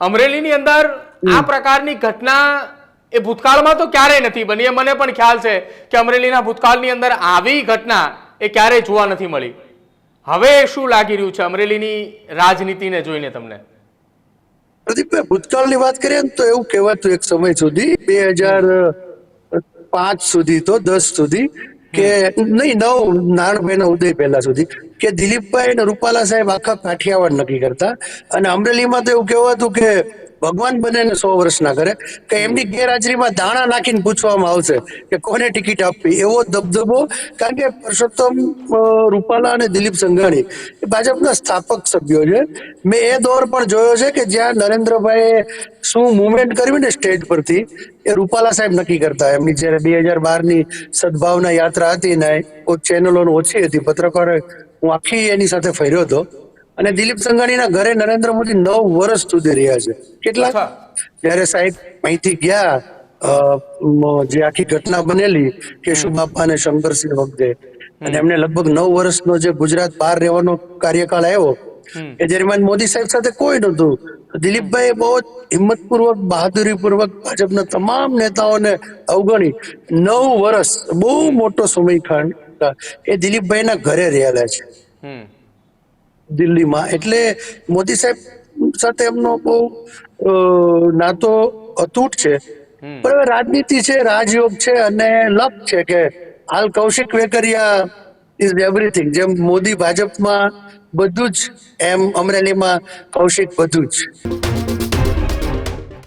અમરેલીની અંદર આ પ્રકારની ઘટના એ ભૂતકાળમાં તો ક્યારેય નથી બની. એ મને પણ ખ્યાલ છે કે અમરેલીના ભૂતકાળની અંદર આવી ઘટના એ ક્યારેય જોવા નથી મળી. હવે શું લાગી રહ્યું છે અમરેલીની રાજનીતિને જોઈને તમને? પ્રદીપભાઈ ભૂતકાળની વાત કરીએ ને તો એવું કહેવાતું એક સમય સુધી બે હજાર પાંચ સુધી તો દસ સુધી કે નહીં, નવ નારણભાઈના ઉદય પહેલા સુધી. કે દિલીપભાઈ અને રૂપાલા સાહેબ આખા કાઠિયાવાડ નક્કી કરતા. અને અમરેલીમાં તો એવું કહેવાતું કે ભગવાન બને ને સો વર્ષ ના કરે કે એમની ગેરહાજરીમાં દાણા નાખીને પૂછવામાં આવશે કે કોને ટિકિટ આપવી, એવો દબદબો, કારણ કે પરસોત્તમ રૂપાલા અને દિલીપ સંઘાણી એ ભાજપના સ્થાપક સભ્યો છે. મેં એ દોર પણ જોયો છે કે જ્યાં નરેન્દ્રભાઈએ શું મુવમેન્ટ કર્યું ને સ્ટેજ પરથી, એ રૂપાલા સાહેબ નક્કી કરતા. એમની જ્યારે બે હજાર બારની સદભાવના યાત્રા હતી ને ચેનલો ઓછી હતી. પત્રકારો હું આખી એની સાથે ફર્યો હતો. અને દિલીપ સંઘાણીના ઘરે નરેન્દ્ર મોદી નવ વર્ષ સુધી રહ્યા છે. કેટલા? ત્યારે સાહેબ અહીંથી ગયા જે આખી ઘટના બનેલી કેશુ બાપા અને શંકરસિંહ વખતે. અને એમને લગભગ નવ વર્ષનો જે ગુજરાત બહાર રહેવાનો કાર્યકાળ આવ્યો એ દરમિયાન મોદી સાહેબ સાથે કોઈ નહોતું. દિલીપભાઈ બહુ જ હિંમતપૂર્વક બહાદુરીપૂર્વક ભાજપના તમામ નેતાઓને અવગણી નવ વર્ષ બહુ મોટો સમયખંડ એ દિલીપભાઈના ઘરે રહેલા છે. દિલ્હીમાં. એટલે મોદી સાહેબ સાથે એમનો બહુ નાતો અતૂટ છે. પણ હવે રાજનીતિ છે રાજયોગ છે અને લપ છે કે હાલ કૌશિક વેકરિયા ઇઝ એવરીથિંગ જેમ મોદી ભાજપમાં બધું જ એમ અમરેલીમાં કૌશિક બધું જ.